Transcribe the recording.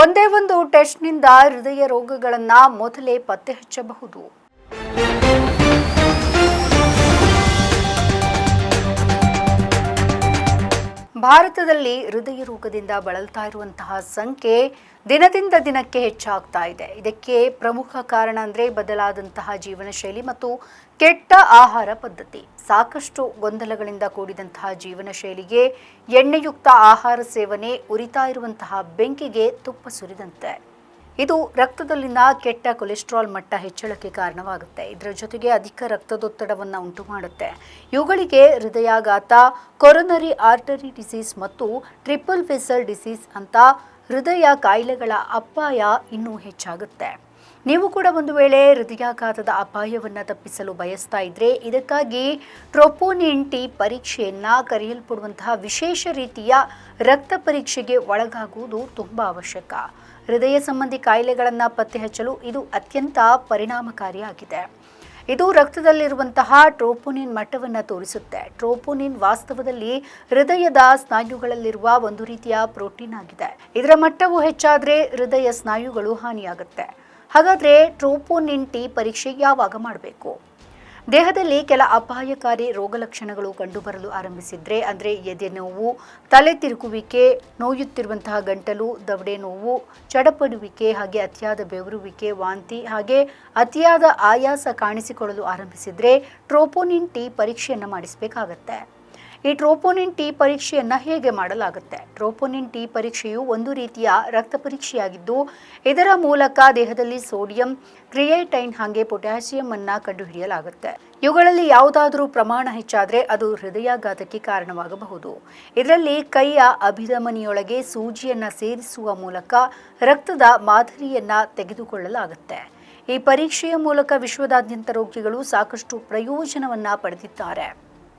ಒಂದೇ ಒಂದು ಟೆಸ್ಟ್ನಿಂದ ಹೃದಯ ರೋಗಗಳನ್ನು ಮೊದಲೇ ಪತ್ತೆ ಹಚ್ಚಬಹುದು. ಭಾರತದಲ್ಲಿ ಹೃದಯ ರೋಗದಿಂದ ಬಳಲ್ತಾ ಇರುವಂತಹ ಸಂಖ್ಯೆ ದಿನದಿಂದ ದಿನಕ್ಕೆ ಹೆಚ್ಚಾಗ್ತಾ ಇದೆ. ಇದಕ್ಕೆ ಪ್ರಮುಖ ಕಾರಣ ಅಂದರೆ ಬದಲಾದಂತಹ ಜೀವನ ಶೈಲಿ ಮತ್ತು ಕೆಟ್ಟ ಆಹಾರ ಪದ್ಧತಿ. ಸಾಕಷ್ಟು ಗೊಂದಲಗಳಿಂದ ಕೂಡಿದಂತಹ ಜೀವನ ಶೈಲಿಗೆ ಎಣ್ಣೆಯುಕ್ತ ಆಹಾರ ಸೇವನೆ ಉರಿತಾ ಇರುವಂತಹ ಬೆಂಕಿಗೆ ತುಪ್ಪ ಸುರಿದಂತೆ. ಇದು ರಕ್ತದಲ್ಲಿನ ಕೆಟ್ಟ ಕೊಲೆಸ್ಟ್ರಾಲ್ ಮಟ್ಟ ಹೆಚ್ಚಳಕ್ಕೆ ಕಾರಣವಾಗುತ್ತೆ. ಇದರ ಜೊತೆಗೆ ಅಧಿಕ ರಕ್ತದೊತ್ತಡವನ್ನು ಉಂಟು ಮಾಡುತ್ತೆ ಇವುಗಳಿಗೆ ಹೃದಯಾಘಾತ ಕೊರೊನರಿ ಆರ್ಟರಿ ಡಿಸೀಸ್ ಮತ್ತು ಟ್ರಿಪಲ್ ಫೆಸಲ್ ಡಿಸೀಸ್ ಅಂತ ಹೃದಯ ಕಾಯಿಲೆಗಳ ಅಪಾಯ ಇನ್ನೂ ಹೆಚ್ಚಾಗುತ್ತೆ. ನೀವು ಕೂಡ ಒಂದು ವೇಳೆ ಹೃದಯಾಘಾತದ ಅಪಾಯವನ್ನು ತಪ್ಪಿಸಲು ಬಯಸ್ತಾ ಇದ್ರೆ ಇದಕ್ಕಾಗಿ ಟ್ರೋಪೋನಿನ್ ಟಿ ಪರೀಕ್ಷೆಯನ್ನ ಕರೆಯಲ್ಪಡುವಂತಹ ವಿಶೇಷ ರೀತಿಯ ರಕ್ತ ಪರೀಕ್ಷೆಗೆ ಒಳಗಾಗುವುದು ತುಂಬ ಅವಶ್ಯಕ. ಹೃದಯ ಸಂಬಂಧಿ ಕಾಯಿಲೆಗಳನ್ನು ಪತ್ತೆ ಹಚ್ಚಲು ಇದು ಅತ್ಯಂತ ಪರಿಣಾಮಕಾರಿಯಾಗಿದೆ. ಇದು ರಕ್ತದಲ್ಲಿರುವಂತಹ ಟ್ರೋಪೋನಿನ್ ಮಟ್ಟವನ್ನು ತೋರಿಸುತ್ತೆ. ಟ್ರೋಪೋನಿನ್ ವಾಸ್ತವದಲ್ಲಿ ಹೃದಯದ ಸ್ನಾಯುಗಳಲ್ಲಿರುವ ಒಂದು ರೀತಿಯ ಪ್ರೋಟೀನ್ ಆಗಿದೆ. ಇದರ ಮಟ್ಟವು ಹೆಚ್ಚಾದರೆ ಹೃದಯ ಸ್ನಾಯುಗಳು ಹಾನಿಯಾಗುತ್ತೆ. ಹಾಗಾದರೆ ಟ್ರೋಪೋನಿನ್ ಟಿ ಪರೀಕ್ಷೆ ಯಾವಾಗ ಮಾಡಬೇಕು? ದೇಹದಲ್ಲಿ ಕೆಲ ಅಪಾಯಕಾರಿ ರೋಗಲಕ್ಷಣಗಳು ಕಂಡುಬರಲು ಆರಂಭಿಸಿದ್ರೆ, ಅಂದರೆ ಎದೆ ನೋವು, ತಲೆ ತಿರುಗುವಿಕೆ, ನೋಯುತ್ತಿರುವಂತಹ ಗಂಟಲು, ದವಡೆ ನೋವು, ಚಡಪಡುವಿಕೆ, ಹಾಗೆ ಅತಿಯಾದ ಬೆವರುವಿಕೆ, ವಾಂತಿ, ಹಾಗೆ ಅತಿಯಾದ ಆಯಾಸ ಕಾಣಿಸಿಕೊಳ್ಳಲು ಆರಂಭಿಸಿದ್ರೆ ಟ್ರೋಪೋನಿನ್ ಟಿ ಪರೀಕ್ಷೆಯನ್ನು ಮಾಡಿಸಬೇಕಾಗತ್ತೆ. ಈ ಟ್ರೋಪೋನಿನ್ ಟಿ ಪರೀಕ್ಷೆಯನ್ನು ಹೇಗೆ ಮಾಡಲಾಗುತ್ತೆ? ಟ್ರೋಪೋನಿನ್ ಟಿ ಪರೀಕ್ಷೆಯು ಒಂದು ರೀತಿಯ ರಕ್ತ ಪರೀಕ್ಷೆಯಾಗಿದ್ದು, ಇದರ ಮೂಲಕ ದೇಹದಲ್ಲಿ ಸೋಡಿಯಂ, ಕ್ರಿಯೇಟೈನ್ ಹಾಗೆ ಪೊಟ್ಯಾಸಿಯಂ ಅನ್ನ ಕಂಡುಹಿಡಿಯಲಾಗುತ್ತೆ. ಇವುಗಳಲ್ಲಿ ಯಾವುದಾದರೂ ಪ್ರಮಾಣ ಹೆಚ್ಚಾದರೆ ಅದು ಹೃದಯಾಘಾತಕ್ಕೆ ಕಾರಣವಾಗಬಹುದು. ಇದರಲ್ಲಿ ಕೈಯ ಅಭಿಧಮನಿಯೊಳಗೆ ಸೂಜಿಯನ್ನು ಸೇರಿಸುವ ಮೂಲಕ ರಕ್ತದ ಮಾದರಿಯನ್ನ ತೆಗೆದುಕೊಳ್ಳಲಾಗುತ್ತೆ. ಈ ಪರೀಕ್ಷೆಯ ಮೂಲಕ ವಿಶ್ವದಾದ್ಯಂತ ರೋಗಿಗಳು ಸಾಕಷ್ಟು ಪ್ರಯೋಜನವನ್ನ ಪಡೆದಿದ್ದಾರೆ.